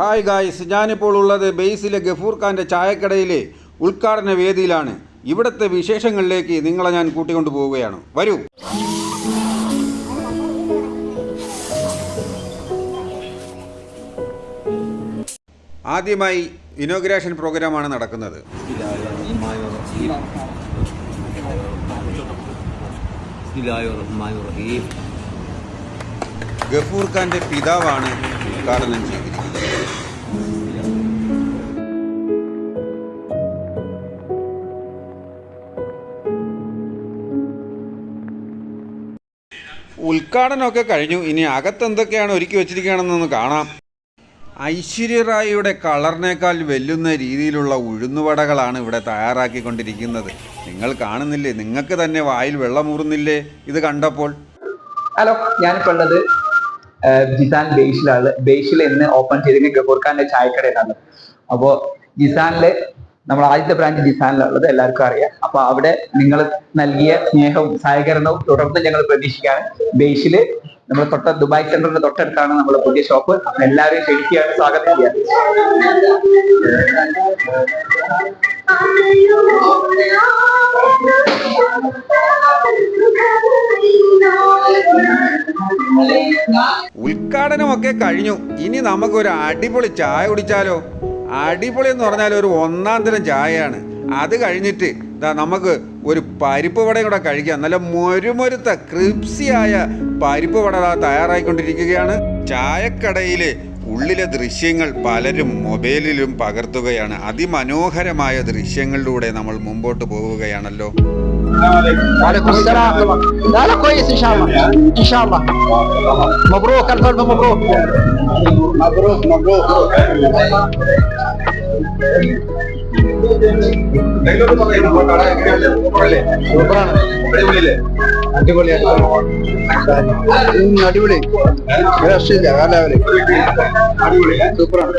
Hi guys ഞാനിപ്പോൾ ഉള്ളത് ബേസിലെ ഗഫൂർ ഖാന്റെ ചായക്കടയിലെ ഉദ്ഘാടന വേദിയിലാണ്. ഇവിടുത്തെ വിശേഷങ്ങളിലേക്ക് നിങ്ങളെ ഞാൻ കൂട്ടിക്കൊണ്ടു പോവുകയാണ്. വരൂ. ആദ്യമായി ഇനോഗ്രേഷൻ പ്രോഗ്രാമാണ് നടക്കുന്നത്. ഗഫൂർ ഖാന്റെ പിതാവാണ് ഉദ്ഘാടനം ചെയ്തിരിക്കുന്നത് ഉദ്ഘാടനമൊക്കെ കഴിഞ്ഞു. ഇനി അകത്ത് എന്തൊക്കെയാണ് ഒരുക്കി വെച്ചിരിക്കുകയാണെന്നൊന്ന് കാണാം. ഐശ്വര്യ റായിയുടെ കളറിനേക്കാൾ വെല്ലുന്ന രീതിയിലുള്ള ഉഴുന്നുവടകളാണ് ഇവിടെ തയ്യാറാക്കിക്കൊണ്ടിരിക്കുന്നത്. നിങ്ങൾ കാണുന്നില്ലേ? നിങ്ങൾക്ക് തന്നെ വായിൽ വെള്ളമൂറുന്നില്ലേ ഇത് കണ്ടപ്പോൾ. ഹലോ ഞാനിപ്പോൾ ഉള്ളത് ജിസാൻ ബേഷിലാണ് ബേഷിൽ എന്ന് ഓപ്പൺ ചെയ്തിരിക്കുന്ന ഗഫൂർ ഖാന്റെ ചായക്കടയിലാണ്. അപ്പോ ജിസാനിൽ നമ്മൾ ആദ്യത്തെ ബ്രാഞ്ച് ജിസാനിലുള്ളത് എല്ലാവർക്കും അറിയാം. അപ്പൊ അവിടെ നിങ്ങൾ നൽകിയ സ്നേഹവും സഹകരണവും തുടർന്ന് ഞങ്ങൾ പ്രതീക്ഷിക്കുകയാണ്. ബേഷിൽ നമ്മൾ തൊട്ട ദുബായ് സെന്ററിന്റെ തൊട്ടടുത്താണ് നമ്മുടെ പുതിയ ഷോപ്പ്. അപ്പൊ എല്ലാവരെയും ക്ഷണിക്കുകയാണ് സ്വാഗതം ചെയ്യാം. ഉദ്ഘാടനമൊക്കെ കഴിഞ്ഞു. ഇനി നമുക്കൊരു അടിപൊളി ചായ കുടിച്ചാലോ? അടിപൊളി എന്ന് പറഞ്ഞാൽ ഒരു ഒന്നാം തരം ചായയാണ്. അത് കഴിഞ്ഞിട്ട് ഇതാ നമുക്ക് ഒരു പരിപ്പ് വടയും കൂടെ കഴിക്കാം. നല്ല മൊരുമൊരുത്ത ക്രിപ്സിയായ പരിപ്പ് വട തയ്യാറായിക്കൊണ്ടിരിക്കുകയാണ്. ചായക്കടയിലെ ഉള്ളിലെ ദൃശ്യങ്ങൾ പലരും മൊബൈലിലും പകർത്തുകയാണ്. അതിമനോഹരമായ ദൃശ്യങ്ങളിലൂടെ നമ്മൾ മുമ്പോട്ട് പോവുകയാണല്ലോ. Thank you. അടിപൊളിയാണ് അടിപൊളി രക്ഷയില്ല കാലാവലി സൂപ്പറാണ്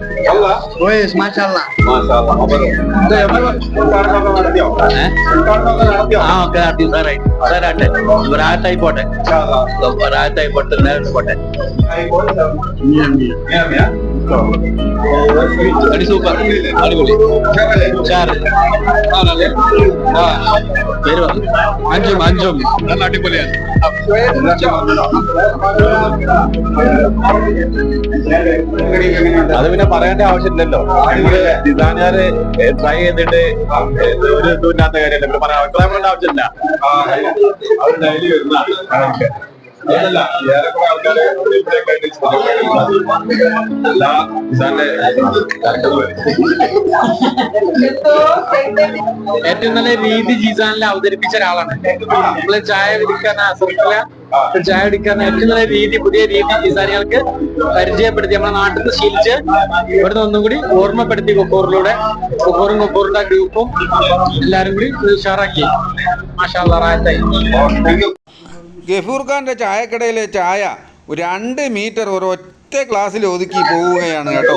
ഓയസ് മാഷാല്ല ആ ഓക്കെ നടത്തി സാറേ സാറാട്ടെ ഒരാഴ്ചയായിക്കോട്ടെ ഒരാഴ്ചയായിക്കോട്ടെ നേരത്തെ പോട്ടെ അടി സൂപ്പർ. അടിപൊളി. പേര് അഞ്ചും അഞ്ചും. നല്ല അടിപൊളിയാണ്. അത് പിന്നെ പറയേണ്ട ആവശ്യമില്ലല്ലോ. ഡിസൈനർ ട്രൈ ചെയ്തിട്ട് ഒരു ഇതുമില്ലാത്ത കാര്യമല്ല? പിന്നെ പറയാൻ ആവശ്യമില്ല. അവർ ഡെയിലി വരുന്ന അതല്ല ഏറെക്കുറെ ആൾക്കാര് ഇവിടെയൊക്കെ ആയിട്ട് എല്ലാ ഡിസൈനിന്റെ ഏറ്റവും നല്ല രീതി ജീസാനിൽ അവതരിപ്പിച്ച ഒരാളാണ്. നമ്മൾ ചായ കുടിക്കാൻ ആസ്വദിക്കില്ല. ചായ കുടിക്കാൻ ഏറ്റവും നല്ല രീതി പുതിയ രീതി ജീസാനികൾക്ക് പരിചയപ്പെടുത്തി നമ്മുടെ നാട്ടിൽ നിന്ന് ശീലിച്ച് ഇവിടുന്ന് ഒന്നും കൂടി ഓർമ്മപ്പെടുത്തി കൊക്കൂറിലൂടെ. കൊക്കൂറും കൊക്കൂറിന്റെ ഗ്രൂപ്പും എല്ലാരും കൂടി ഷെയർ ഉഷാറാക്കി. മാഷാ റായത്തായി ഗഫൂർ ഖാന്റെ ചായക്കടയിലെ ചായ രണ്ട് മീറ്റർ ഒരു ഒറ്റ ഗ്ലാസ്സിൽ ഒതുക്കി പോവുകയാണ് കേട്ടോ.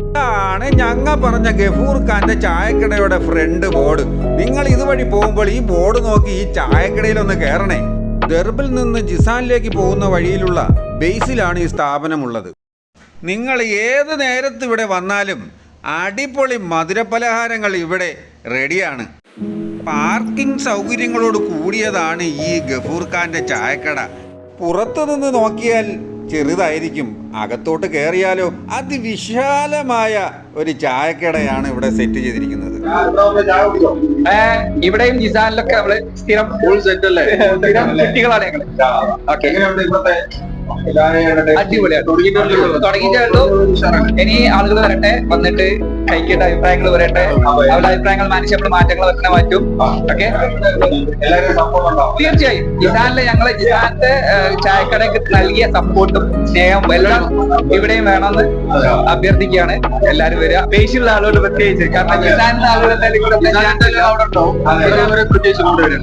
ഇതാണ് ഞങ്ങ പറഞ്ഞ ഗഫൂർ ഖാന്റെ ചായക്കടയുടെ ഫ്രണ്ട് ബോർഡ്. നിങ്ങൾ ഇതുവഴി പോകുമ്പോൾ ഈ ബോർഡ് നോക്കി ഈ ചായക്കടയിലൊന്ന് കയറണേ. ദർബിൽ നിന്ന് ജിസാനിലേക്ക് പോകുന്ന വഴിയിലുള്ള ബേസിലാണ് ഈ സ്ഥാപനമുള്ളത്. നിങ്ങൾ ഏത് നേരത്ത് ഇവിടെ വന്നാലും അടിപൊളി മധുരപലഹാരങ്ങൾ ഇവിടെ റെഡിയാണ് പാർക്കിംഗ് സൗകര്യങ്ങളോട് കൂടിയതാണ് ഈ ഗഫൂർ ഖാന്റെ ചായക്കട. പുറത്തുനിന്ന് നോക്കിയാൽ ചെറുതായിരിക്കും. അകത്തോട്ട് കയറിയാലോ അതിവിശാലമായ ഒരു ചായക്കടയാണ് ഇവിടെ സെറ്റ് ചെയ്തിരിക്കുന്നത്. ചായ ഇവിടെയും ജിസാനിലൊക്കെ നമ്മൾ സ്ഥിരം ഫുൾ സെറ്റ് അല്ലേ? സ്ഥിരം കുട്ടികളാണ് ഞങ്ങൾ. ഓക്കെ. അടിപൊളിയാണ് തുടങ്ങിയിട്ടേ ഉള്ളൂ ഇനി ആളുകൾ വരട്ടെ വന്നിട്ട് കഴിക്കേണ്ട അഭിപ്രായങ്ങൾ വരട്ടെ. അവരുടെ അഭിപ്രായങ്ങൾ മാനിച്ച് നമ്മൾ മാറ്റങ്ങൾ വരുത്താൻ മാറ്റും. ഓക്കെ? തീർച്ചയായും. ഇസാനിലെ ഞങ്ങളെ ഇസാനത്തെ ചായക്കടയ്ക്ക് നൽകിയ സപ്പോർട്ടും സ്നേഹവും എല്ലാം ഇവിടെയും വേണമെന്ന് അഭ്യർത്ഥിക്കുകയാണ് എല്ലാരും വരിക. പേശിയുള്ള ആളുകൾ പ്രത്യേകിച്ച്. കാരണം ജിസാനിലെ ആളുകൾ എന്തായാലും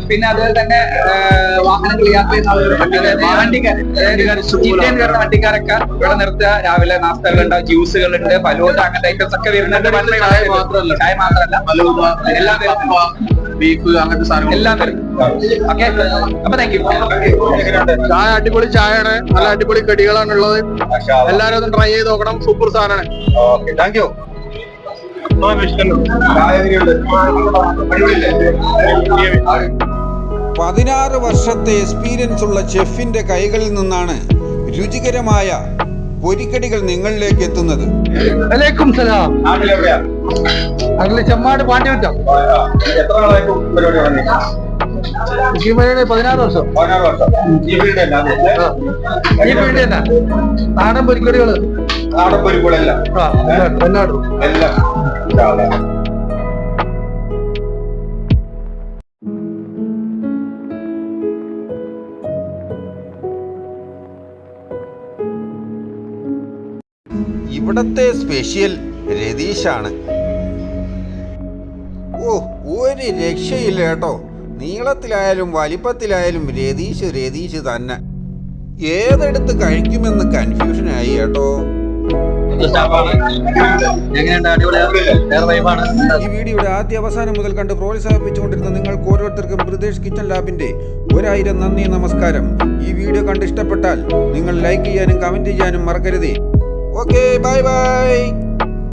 പിന്നെ അതുപോലെ തന്നെ വാഹനങ്ങൾ യാത്ര ചെയ്യുന്ന ആളുകൾ വണ്ടിക്കാർ ജില്ലയിൽ കയറുന്ന വണ്ടിക്കാരൊക്കെ ഇവിടെ നിർത്തുക. രാവിലെ നാസ്തകൾ ഉണ്ടാവും ജ്യൂസുകളുണ്ട് ഫലൂദ അങ്ങനത്തെ ഐറ്റംസ് ഒക്കെ വരുന്നുണ്ട്. ചായ മാത്രമല്ല. എല്ലാം. ബീഫ് അങ്ങനത്തെ സാധനങ്ങൾ എല്ലാം വരും ഓക്കെ. അപ്പൊ താങ്ക് യു ചായ അടിപൊളി ചായയാണ്. നല്ല അടിപൊളി കടികളാണ് ഉള്ളത് എല്ലാരും ഒന്ന് ട്രൈ ചെയ്ത് നോക്കണം. സൂപ്പർ സാധനമാണ്. ഓക്കെ. താങ്ക് യു പതിനാറ് വർഷത്തെ എക്സ്പീരിയൻസ് ഉള്ള ഷെഫിന്റെ കൈകളിൽ നിന്നാണ് രുചികരമായ പൊരിക്കടികൾ നിങ്ങളിലേക്ക് എത്തുന്നത്. ചെമ്മാട് പാണ്ഡ്യവറ്റം പതിനാറ് വർഷം. ഈ ഫീൽഡ് തന്നെ നാടൻ പൊരിക്കടികൾ. നാടൻ വയനാട് എല്ലാം. ഇവിടത്തെ സ്പെഷ്യൽ രതീഷാണ്. ഓ ഒരു രക്ഷയില്ല കേട്ടോ. നീളത്തിലായാലും വലിപ്പത്തിലായാലും രതീഷ് രതീഷ് തന്നെ. ഏതെടുത്ത് കഴിക്കുമെന്ന് കൺഫ്യൂഷനായി കേട്ടോ. ഈ വീഡിയോയുടെ ആദ്യ അവസാനം മുതൽ കണ്ട് പ്രോത്സാഹിപ്പിച്ചുകൊണ്ടിരുന്ന നിങ്ങൾക്ക് ഓരോരുത്തർക്കും ബ്രിതേഷ് കിച്ചൺ ലാബിന്റെ ഒരായിരം നന്ദി നമസ്കാരം. ഈ വീഡിയോ കണ്ട് ഇഷ്ടപ്പെട്ടാൽ നിങ്ങൾ ലൈക്ക് ചെയ്യാനും കമന്റ് ചെയ്യാനും മറക്കരുതേ. Okay, bye bye.